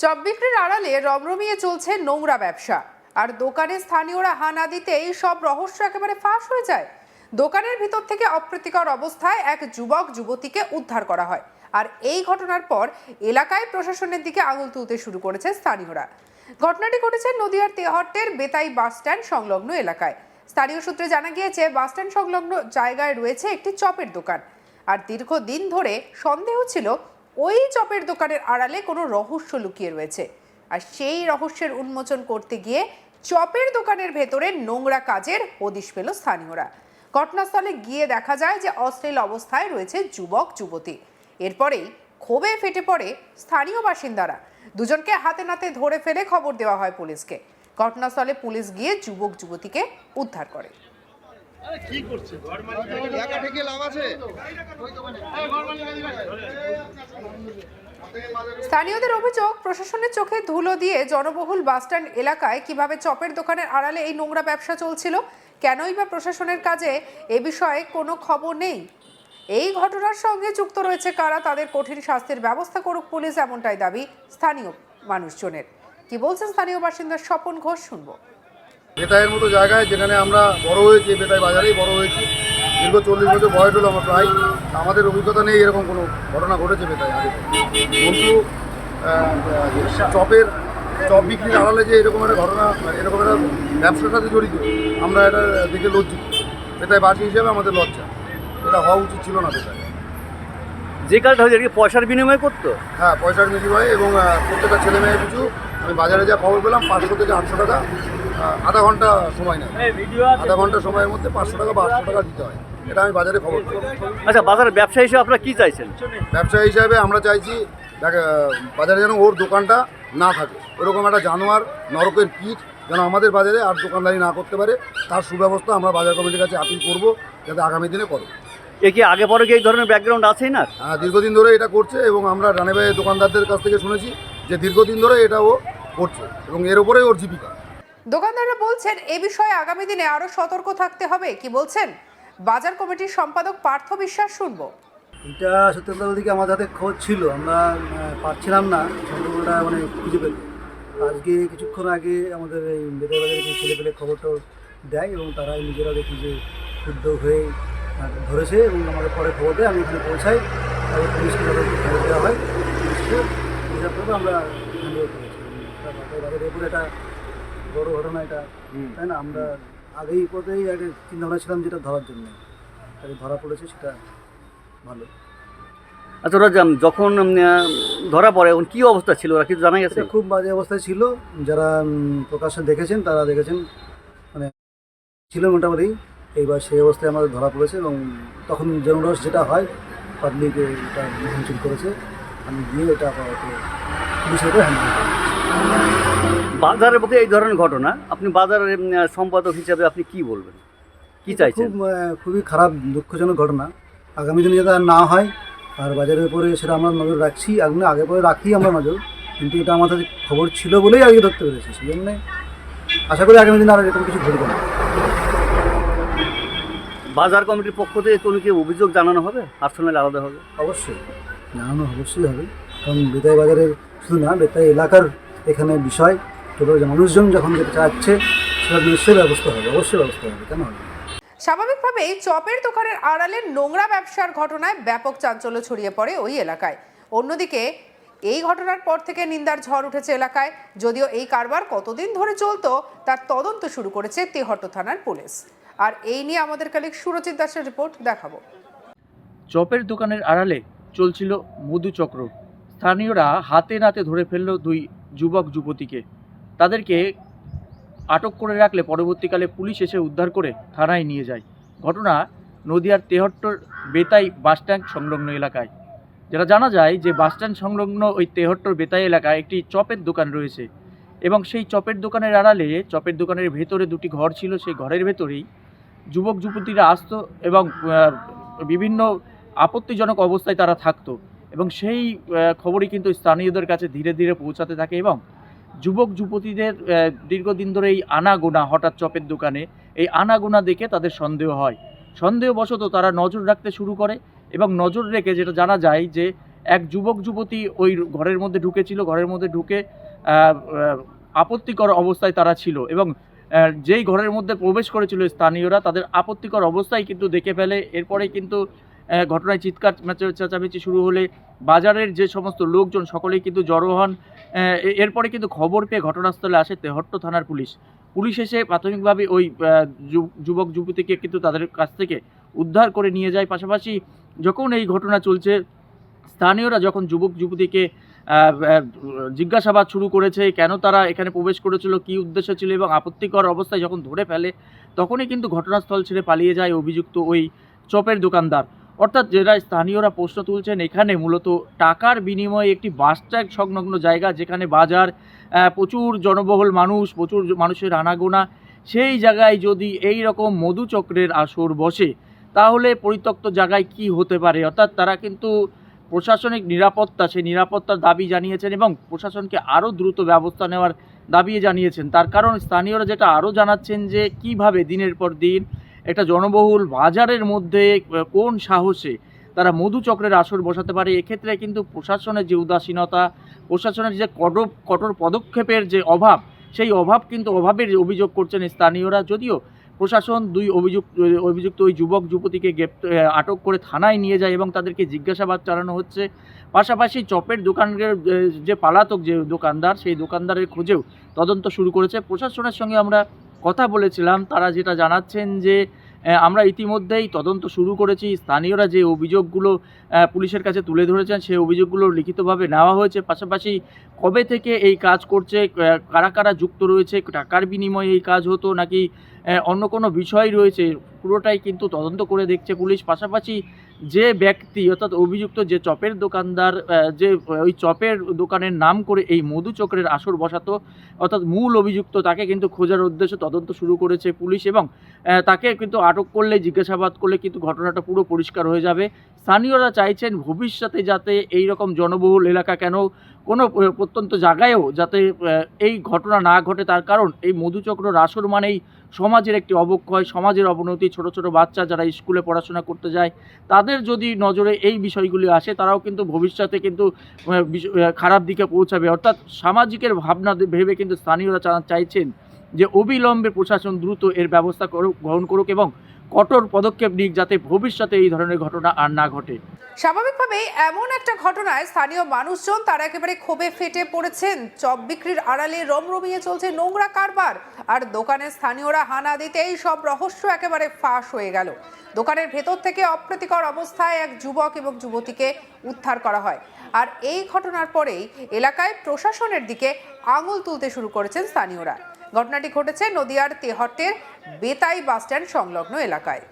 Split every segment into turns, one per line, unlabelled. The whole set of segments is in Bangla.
চপ বিক্রির আড়ালে রমরমিয়ে চলছে নোংরা ব্যবসা। আর দোকানে স্থানীয়রা হানা দিতেই সব রহস্য একেবারে ফাঁস হয়ে যায়। দোকানের ভিতর থেকে অপ্রীতিকর অবস্থায় এক যুবক যুবতীকে উদ্ধার করা হয়। আর এই ঘটনার পর এলাকায় প্রশাসনের দিকে আঙুল তুলতে শুরু করেছে স্থানীয়রা। ঘটনাটি ঘটেছে নদিয়ার তেহট্টের বেতাই বাস স্ট্যান্ড সংলগ্ন এলাকায়। স্থানীয় সূত্রে জানা গিয়েছে, বাস স্ট্যান্ড সংলগ্ন জায়গায় রয়েছে একটি চপের দোকান। আর দীর্ঘদিন ধরে সন্দেহ ছিল ওই চপের দোকানের আড়ালে কোনো রহস্য লুকিয়ে রয়েছে। আর সেই রহস্যের উন্মোচন করতে গিয়ে চপের দোকানের ভেতরে নোংরা কাজের হদিশ পেল স্থানীয়রা। ঘটনাস্থলে গিয়ে দেখা যায় যে অশ্লীল অবস্থায় রয়েছে যুবক, যুবতী। এরপরেই ক্ষোভে ফেটে পড়ে স্থানীয় বাসিন্দারা। দুজনকে হাতে নাতে ধরে ফেলে খবর দেওয়া হয় পুলিশকে। ঘটনাস্থলে পুলিশ গিয়ে যুবক, যুবতীকে উদ্ধার করে।
একা থেকে লাভ আছে?
স্থানীয়দের অভিযোগ প্রশাসনের চোখে ধুলো দিয়ে জনবহুল বাসস্ট্যান্ড এলাকায় কীভাবে চপের দোকানের আড়ালে এই নোংরা ব্যবসা চলছিল কেনই বা প্রশাসনের কাজে এ বিষয়ে কোনো খবর নেই? এই ঘটনার সঙ্গে যুক্ত রয়েছে কারা? তাদের কঠিন শাস্তির ব্যবস্থা করুক পুলিশ এমনটাই দাবি স্থানীয় মানুষজনের। কি বলছেন স্থানীয় বাসিন্দা স্বপন ঘোষ শুনব।
বেতাইয়ের মতো জায়গায় যেখানে আমরা বড় হয়েছি বেতায় বাজারেই বড় হয়েছি। দীর্ঘ চল্লিশ বছর বয়স হলো আমার প্রায়। আমাদের অভিজ্ঞতা নেই এরকম কোনো ঘটনা ঘটেছে বেতায় আগে। কিন্তু চপের চপ বিক্রির আড়ালে যে এরকম একটা ঘটনা এরকম একটা ব্যবসার সাথে জড়িত আমরা এটা দেখে লজ্জিত। বেতায় বাসী হিসেবে আমাদের লজ্জা। এটা হওয়া উচিত ছিল না বেতাই।
যে কাজটা হয়েছে এটা পয়সার বিনিময় করতো?
হ্যাঁ পয়সার বিনিময়ে এবং প্রত্যেকটা ছেলে মেয়ে কিছু আমি বাজারে যা খবর পেলাম পাঁচশো থেকে আটশো টাকা আধা ঘণ্টা সময় নেয়। আধা ঘণ্টা সময়ের মধ্যে পাঁচশো টাকা বা আটশো টাকা দিতে হয়। এটা আমি বাজারে খবর
আচ্ছা বাজারের ব্যবসা হিসেবে আপনারা কি চাইছেন?
ব্যবসা হিসাবে আমরা চাইছি দেখ বাজারে যেন ওর দোকানটা না থাকে। ওরকম একটা জানোয়ার নরকের পিঠ যেন আমাদের বাজারে আর দোকানদারি না করতে পারে তার সুব্যবস্থা আমরা বাজার কমিটির কাছে আপিল করব যাতে আগামী দিনে করে।
এ কি আগে পরে কি এই ধরনের ব্যাকগ্রাউন্ড আছেই না?
আহ, দীর্ঘদিন ধরে এটা করছে এবং আমরা রানেবাই দোকানদারদের কাছ থেকে শুনেছি যে দীর্ঘদিন ধরে এটা ও করছে এবং এর উপরেই ওর জীবিকা।
দোকানদাররা বলছেন, এ বিষয়ে আগামী দিনে আরও সতর্ক থাকতে হবে। কি বলছেন? বাজার কমিটির সম্পাদক পার্থ বিশ্বাস শুনব।
এটা সত্যি কথা বলতে কি আমাদের হাতে খোঁজ ছিল, আমরা পাচ্ছিলাম না সম্পূর্ণটা মানে খুঁজে পেতে আজকে কিছুক্ষণ আগে আমাদের এই বেতাবাজারে কিছু ছেলে পেলে খবরটা দেয় এবং তারা নিজেরা দেখি যে উদ্যোগ হয়ে ধরেছে এবং আমাদের পরে খবর দেয়, আমি এখানে পৌঁছাই, তারপর পুলিশকে খবর দেওয়া হয়। পুলিশকে হিসাব আমরা একটা বড় ঘটনা এটা। তাই না? আমরা আগেই পথেই আগে চিন্তা ভাবনা ছিলাম যেটা ধরার জন্য। ধরা পড়েছে সেটা ভালো।
আচ্ছা ওরা যখন ধরা পড়ে এখন কি অবস্থা ছিল? ওরা কিছু জানা গেছে?
খুব বাজে অবস্থায় ছিল। যারা প্রকাশ্যে দেখেছেন তারা দেখেছেন। মানে ছিল মোটামুটি। এইবার সেই অবস্থায় আমাদের ধরা পড়েছে এবং তখন জনরস যেটা হয় পাবলিক এটা ভাঙচুর করেছে। আমি গিয়ে পুলিশের উপরে হ্যান্ডেল করি
বাজারের মধ্যে এই ধরনের ঘটনা আপনি বাজারের সম্পাদক হিসাবে আপনি কি বলবেন? কি চাইছেন?
খুব খুবই খারাপ দুঃখজনক ঘটনা। আগামী দিনে যাতে আর না হয় আর বাজারের উপরে সেটা আমরা নজর রাখছি আগে আগে পরে রাখি আমরা নজর কিন্তু এটা আমাদের খবর ছিল বলেই আগে ধরতে পেরেছি সেই জন্যে আশা করি আগামী দিনে আর এরকম কিছু ঘটবে। না
বাজার কমিটির পক্ষ থেকে কোনো কি অভিযোগ জানানো হবে? পার্সোনাল আলাদা হবে?
অবশ্যই। জানানো অবশ্যই হবে কারণ বেতাই বাজারের শুধু না বেতাই এলাকার এখানে বিষয় যে মানুষজন যখন যেটা চাচ্ছে সেটা নিশ্চয়ই ব্যবস্থা হবে অবশ্যই ব্যবস্থা হবে কেন হবে
স্বাভাবিকভাবেই চপের দোকানের আড়ালে নোংরা ব্যবসার ঘটনায় ব্যাপক চাঞ্চল্য ছড়িয়ে পড়ে ওই এলাকায়। অন্যদিকে এই ঘটনার পর থেকে নিন্দার ঝড় উঠেছে এলাকায়। যদিও এই কারবার কতদিন ধরে চলতো তার তদন্ত শুরু করেছে তেহট্ট থানার পুলিশ। আর এই নিয়ে আমাদের কালিক সুরজিৎ দাসের রিপোর্ট দেখাবো।
চপের দোকানের আড়ালে চলছিল মধুচক্র। স্থানীয়রা হাতে নাতে ধরে ফেলল দুই যুবক যুবতীকে তাদেরকে আটক করে রাখলে পরবর্তীকালে পুলিশ এসে উদ্ধার করে থানায় নিয়ে যায়। ঘটনা নদিয়ার তেহট্টর বেতাই বাসস্ট্যান্ড সংলগ্ন এলাকায়। যেটা জানা যায় যে বাসস্ট্যান্ড সংলগ্ন ওই তেহট্টর বেতাই এলাকায় একটি চপের দোকান রয়েছে এবং সেই চপের দোকানের আড়ালে, চপের দোকানের ভেতরে দুটি ঘর ছিল, সেই ঘরের ভেতরেই যুবক, যুবতীরা আসতো এবং বিভিন্ন আপত্তিজনক অবস্থায় তারা থাকতো এবং সেই খবরই কিন্তু স্থানীয়দের কাছে ধীরে ধীরে পৌঁছাতে থাকে এবং যুবক যুবতীদের দীর্ঘদিন ধরে এই আনাগোনা, হঠাৎ চপের দোকানে, এই আনাগোনা দেখে তাদের সন্দেহ হয়। সন্দেহবশত তারা নজর রাখতে শুরু করে এবং নজর রেখে যেটা জানা যায় যে, এক যুবক যুবতী ওই ঘরের মধ্যে ঢুকেছিল, ঘরের মধ্যে ঢুকে আপত্তিকর অবস্থায় তারা ছিল এবং যেই ঘরের মধ্যে প্রবেশ করেছিল স্থানীয়রা, তাদের আপত্তিকর অবস্থায় কিন্তু দেখে ফেলে। এরপরে কিন্তু ঘটনায় চিৎকার চেঁচামেচি শুরু হলে বাজারের যে সমস্ত লোকজন, সকলেই কিন্তু জড়ো হন। এরপরে কিন্তু খবর পেয়ে ঘটনাস্থলে আসে তেহট্ট থানার পুলিশ। পুলিশ এসে প্রাথমিকভাবে ওই যুবক, যুবতীকে কিন্তু তাদের কাছ থেকে উদ্ধার করে নিয়ে যায়। পাশাপাশি যখন এই ঘটনা চলছে, স্থানীয়রা যখন যুবক, যুবতীকে জিজ্ঞাসাবাদ শুরু করেছে, কেন তারা এখানে প্রবেশ করেছিল, কী উদ্দেশ্য ছিল এবং আপত্তিকর অবস্থায় যখন ধরে ফেলে, তখনই কিন্তু ঘটনাস্থল ছেড়ে পালিয়ে যায় অভিযুক্ত ওই চপের দোকানদার। অর্থাৎ যারা স্থানীয়রা প্রশ্ন তুলছেন, এখানে মূলত টাকার বিনিময়ে একটি বাসস্ট্যান্ড সংলগ্ন জায়গা যেখানে বাজার প্রচুর জনবহুল মানুষ, প্রচুর মানুষের আনাগোনা, সেই জায়গায় যদি এই রকম মধুচক্রের আসর বসে, তাহলে পরিত্যক্ত জায়গায় কি হতে পারে? অর্থাৎ তারা কিন্তু প্রশাসনিক নিরাপত্তা, সেই নিরাপত্তার দাবি জানিয়েছেন এবং প্রশাসনকে আরও দ্রুত ব্যবস্থা নেওয়ার দাবি জানিয়েছেন। তার কারণ স্থানীয়রা যেটা আরও জানাচ্ছেন যে কীভাবে দিনের পর দিন একটা জনবহুল বাজারের মধ্যে কোন সাহসে তারা মধুচক্রের আসর বসাতে পারে? এক্ষেত্রে কিন্তু প্রশাসনের যে উদাসীনতা, প্রশাসনের যে কঠোর কঠোর পদক্ষেপের যে অভাব, সেই অভাব কিন্তু অভাবের অভিযোগ করছেন স্থানীয়রা। যদিও প্রশাসন দুই অভিযুক্ত অভিযুক্ত ওই যুবক, যুবতীকে গ্রেপ্ত আটক করে থানায় নিয়ে যায় এবং তাদেরকে জিজ্ঞাসাবাদ চালানো হচ্ছে। পাশাপাশি চপের দোকানের যে পালাতক যে দোকানদার, সেই দোকানদারের খোঁজেও তদন্ত শুরু করেছে। প্রশাসনের সঙ্গে আমরা কথা বলেছিলাম, তারা যেটা জানাচ্ছেন যে আমরা ইতিমধ্যেই তদন্ত শুরু করেছি। স্থানীয়রা যে অভিযোগগুলো পুলিশের কাছে তুলে ধরেছেন, সেই অভিযোগগুলো লিখিতভাবে নেওয়া হয়েছে। পাশাপাশি কবে থেকে এই কাজ করছে কারা কারা যুক্ত রয়েছে, টাকার বিনিময়ে এই কাজ হতো নাকি অন্য কোনো বিষয় রয়েছে, পুরোটাই কিন্তু তদন্ত করে দেখছে পুলিশ। পাশাপাশি যে ব্যক্তি অর্থাৎ অভিযুক্ত যে চপের দোকানদার যে, ওই চপের দোকানের নাম করে এই মধু চক্রের আসর বসাতো, অর্থাৎ মূল অভিযুক্ত তাকে কিন্তু খোঁজার উদ্দেশ্যে তদন্ত শুরু করেছে পুলিশ এবং তাকে কিন্তু আটক করলে, জিজ্ঞাসাবাদ করলে কিন্তু ঘটনাটা পুরো পরিষ্কার হয়ে যাবে। স্থানীয়রা চাইছেন ভবিষ্যতে যাতে এই রকম জনবহুল এলাকা কেন কোনো প্রত্যন্ত জায়গায়ও যাতে এই ঘটনা না ঘটে। তার কারণ এই মধুচক্র রাসর মানেই সমাজের একটি অবক্ষয়, সমাজের অবনতি, ছোট ছোট বাচ্চা যারা স্কুলে পড়াশোনা করতে যায়, তাদের যদি নজরে এই বিষয়গুলি আসে, তারাও কিন্তু ভবিষ্যতে কিন্তু খারাপ দিকে পৌঁছাবে। অর্থাৎ সামাজিকের ভাবনা ভেবে কিন্তু স্থানীয়রা চাইছেন যে অবিলম্বে প্রশাসন দ্রুত এর ব্যবস্থা গ্রহণ করুক এবং কঠোর পদক্ষেপ নিক যাতে ভবিষ্যতে এই ধরনের ঘটনা আর না ঘটে।
স্বাভাবিকভাবেই এমন একটা ঘটনায় স্থানীয় মানুষজন তারা একেবারে ক্ষোভে ফেটে পড়েছেন। চপ বিক্রির আড়ালে রমরমিয়ে চলছে নোংরা কারবার, আর দোকানের স্থানীয়রা হানা দিতেই সব রহস্য একেবারে ফাঁস হয়ে গেল। দোকানের ভেতর থেকে অপ্রীতিকর অবস্থায় এক যুবক এবং যুবতীকে উদ্ধার করা হয়। আর এই ঘটনার পরেই এলাকায় প্রশাসনের দিকে আঙুল তুলতে শুরু করেছেন স্থানীয়রা। ঘটনাটি ঘটেছে নদিয়ার তেহট্টের বেতাই বাসস্ট্যান্ড সংলগ্ন এলাকায়।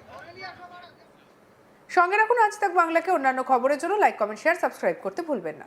সঙ্গে রাখুন, আজ তাক বাংলাকে। অন্যান্য খবরের জন্য লাইক, কমেন্ট শেয়ার সাবস্ক্রাইব করতে ভুলবেন না।